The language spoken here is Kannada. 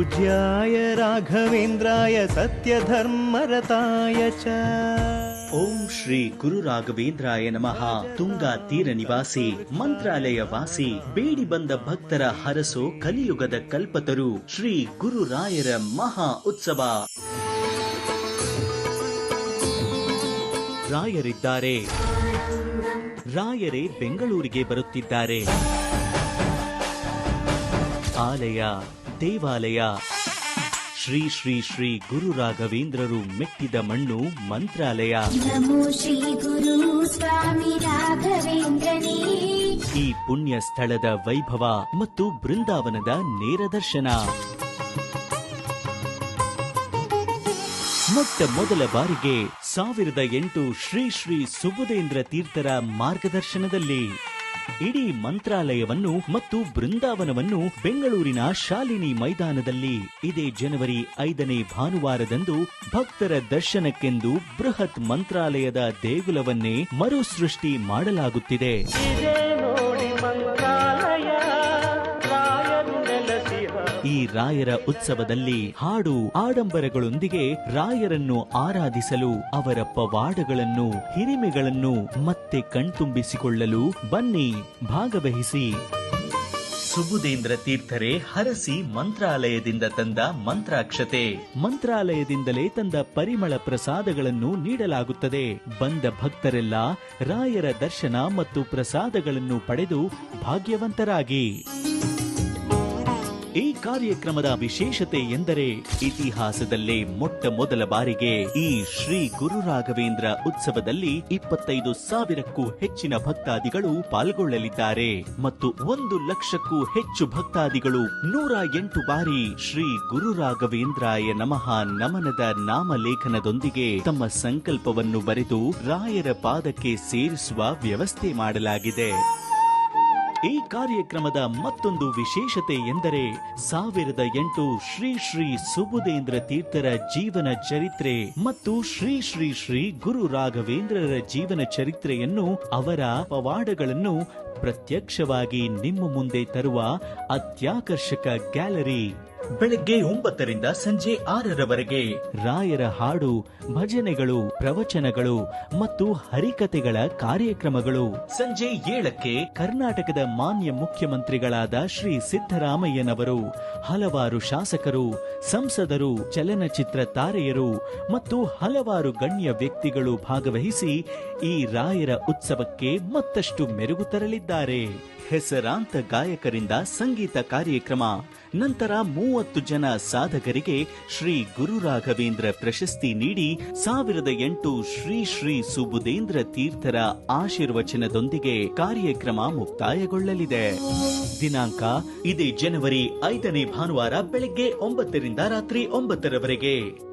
पूज्याय राघवेन्द्राय सत्यधर्मरताय च ಓಂ ಶ್ರೀ ಗುರು ರಾಘವೇಂದ್ರಾಯ ನಮಃ ತುಂಗಾ ತೀರ ನಿವಾಸಿ ಮಂತ್ರಾಲಯ ವಾಸಿ ಬೇಡಿ ಬಂದ ಭಕ್ತರ ಹರಸೋ ಕಲಿಯುಗದ ಕಲ್ಪತರು ಶ್ರೀ ಗುರು ರಾಯರ ಮಹಾ ಉತ್ಸವ ರಾಯರಿದ್ದಾರೆ ರಾಯರೇ ಬೆಂಗಳೂರಿಗೆ ಬರುತ್ತಿದ್ದಾರೆ ಆಲಯ ದೇವಾಲಯ. ಶ್ರೀ ಶ್ರೀ ಶ್ರೀ ಗುರು ರಾಘವೇಂದ್ರರು ಮೆಟ್ಟಿದ ಮಣ್ಣು ಮಂತ್ರಾಲಯ. ನಮೋ ಶ್ರೀ ಗುರು ಸ್ವಾಮಿ ರಾಘವೇಂದ್ರನೇ. ಈ ಪುಣ್ಯ ಸ್ಥಳದ ವೈಭವ ಮತ್ತು ಬೃಂದಾವನದ ನೇರ ದರ್ಶನ. ಮೊಟ್ಟ ಮೊದಲ ಬಾರಿಗೆ ಸಾವಿರದ ಎಂಟು ಶ್ರೀ ಶ್ರೀ ಸುಬುಧೇಂದ್ರ ತೀರ್ಥರ ಮಾರ್ಗದರ್ಶನದಲ್ಲಿ ಇಡೀ ಮಂತ್ರಾಲಯವನ್ನು ಮತ್ತು ಬೃಂದಾವನವನ್ನು ಬೆಂಗಳೂರಿನ ಶಾಲಿನಿ ಮೈದಾನದಲ್ಲಿ ಇದೇ ಜನವರಿ ಐದನೇ ಭಾನುವಾರದಂದು ಭಕ್ತರ ದರ್ಶನಕ್ಕೆಂದು ಬೃಹತ್ ಮಂತ್ರಾಲಯದ ದೇಗುಲವನ್ನೇ ಮರುಸೃಷ್ಟಿ ಮಾಡಲಾಗುತ್ತಿದೆ. ಈ ರಾಯರ ಉತ್ಸವದಲ್ಲಿ ಹಾಡು ಆಡಂಬರಗಳೊಂದಿಗೆ ರಾಯರನ್ನು ಆರಾಧಿಸಲು ಅವರ ಪವಾಡಗಳನ್ನು, ಹಿರಿಮೆಗಳನ್ನು ಮತ್ತೆ ಕಣ್ತುಂಬಿಸಿಕೊಳ್ಳಲು ಬನ್ನಿ, ಭಾಗವಹಿಸಿ. ಸುಬುಧೇಂದ್ರ ತೀರ್ಥರೇ ಹರಸಿ ಮಂತ್ರಾಲಯದಿಂದ ತಂದ ಮಂತ್ರಾಕ್ಷತೆ. ಮಂತ್ರಾಲಯದಿಂದಲೇ ತಂದ ಪರಿಮಳ ಪ್ರಸಾದಗಳನ್ನು ನೀಡಲಾಗುತ್ತದೆ. ಬಂದ ಭಕ್ತರೆಲ್ಲ ರಾಯರ ದರ್ಶನ ಮತ್ತು ಪ್ರಸಾದಗಳನ್ನು ಪಡೆದು ಭಾಗ್ಯವಂತರಾಗಿ. ಈ ಕಾರ್ಯಕ್ರಮದ ವಿಶೇಷತೆ ಎಂದರೆ ಇತಿಹಾಸದಲ್ಲೇ ಮೊಟ್ಟ ಮೊದಲ ಬಾರಿಗೆ ಈ ಶ್ರೀ ಗುರು ರಾಘವೇಂದ್ರ ಉತ್ಸವದಲ್ಲಿ ಇಪ್ಪತ್ತೈದು ಸಾವಿರಕ್ಕೂ ಹೆಚ್ಚಿನ ಭಕ್ತಾದಿಗಳು ಪಾಲ್ಗೊಳ್ಳಲಿದ್ದಾರೆ. ಮತ್ತು ಒಂದು ಲಕ್ಷಕ್ಕೂ ಹೆಚ್ಚು ಭಕ್ತಾದಿಗಳು ನೂರ ಎಂಟು ಬಾರಿ ಶ್ರೀ ಗುರು ರಾಘವೇಂದ್ರಾಯ ನಮಃ ನಮನದ ನಾಮಲೇಖನದೊಂದಿಗೆ ತಮ್ಮ ಸಂಕಲ್ಪವನ್ನು ಬರೆದು ರಾಯರ ಪಾದಕ್ಕೆ ಸೇರಿಸುವ ವ್ಯವಸ್ಥೆ ಮಾಡಲಾಗಿದೆ. ಈ ಕಾರ್ಯಕ್ರಮದ ಮತ್ತೊಂದು ವಿಶೇಷತೆ ಎಂದರೆ ಸಾವಿರದ ಎಂಟು ಶ್ರೀ ಶ್ರೀ ಸುಬುಧೇಂದ್ರ ತೀರ್ಥರ ಜೀವನ ಚರಿತ್ರೆ ಮತ್ತು ಶ್ರೀ ಶ್ರೀ ಶ್ರೀ ಗುರು ರಾಘವೇಂದ್ರರ ಜೀವನ ಚರಿತ್ರೆಯನ್ನು ಅವರ ಪವಾಡಗಳನ್ನು ಪ್ರತ್ಯಕ್ಷವಾಗಿ ನಿಮ್ಮ ಮುಂದೆ ತರುವ ಅತ್ಯಾಕರ್ಷಕ ಗ್ಯಾಲರಿ. ಬೆಳಗ್ಗೆ ಒಂಬತ್ತರಿಂದ ಸಂಜೆ ಆರರವರೆಗೆ. ರಾಯರ ಹಾಡು, ಭಜನೆಗಳು, ಪ್ರವಚನಗಳು ಮತ್ತು ಹರಿಕತೆಗಳ ಕಾರ್ಯಕ್ರಮಗಳು. ಸಂಜೆ ಏಳಕ್ಕೆ ಕರ್ನಾಟಕದ ಮಾನ್ಯ ಮುಖ್ಯಮಂತ್ರಿಗಳಾದ ಶ್ರೀ ಸಿದ್ದರಾಮಯ್ಯನವರು, ಹಲವಾರು ಶಾಸಕರು, ಸಂಸದರು, ಚಲನಚಿತ್ರ ತಾರೆಯರು ಮತ್ತು ಹಲವಾರು ಗಣ್ಯ ವ್ಯಕ್ತಿಗಳು ಭಾಗವಹಿಸಿ ಈ ರಾಯರ ಉತ್ಸವಕ್ಕೆ ಮತ್ತಷ್ಟು ಮೆರುಗು ತರಲಿದ್ದಾರೆ. ಹೆಸರಾಂತ ಗಾಯಕರಿಂದ ಸಂಗೀತ ಕಾರ್ಯಕ್ರಮ, ನಂತರ ಮೂವತ್ತು ಜನ ಸಾಧಕರಿಗೆ ಶ್ರೀ ಗುರು ರಾಘವೇಂದ್ರ ಪ್ರಶಸ್ತಿ ನೀಡಿ ಸಾವಿರದ ಎಂಟು ಶ್ರೀ ಶ್ರೀ ಸುಬುಧೇಂದ್ರ ತೀರ್ಥರ ಆಶೀರ್ವಚನದೊಂದಿಗೆ ಕಾರ್ಯಕ್ರಮ ಮುಕ್ತಾಯಗೊಳ್ಳಲಿದೆ. ದಿನಾಂಕ, ಇದೇ ಜನವರಿ ಐದನೇ ಭಾನುವಾರ ಬೆಳಗ್ಗೆ ಒಂಬತ್ತರಿಂದ ರಾತ್ರಿ ಒಂಬತ್ತರವರೆಗೆ.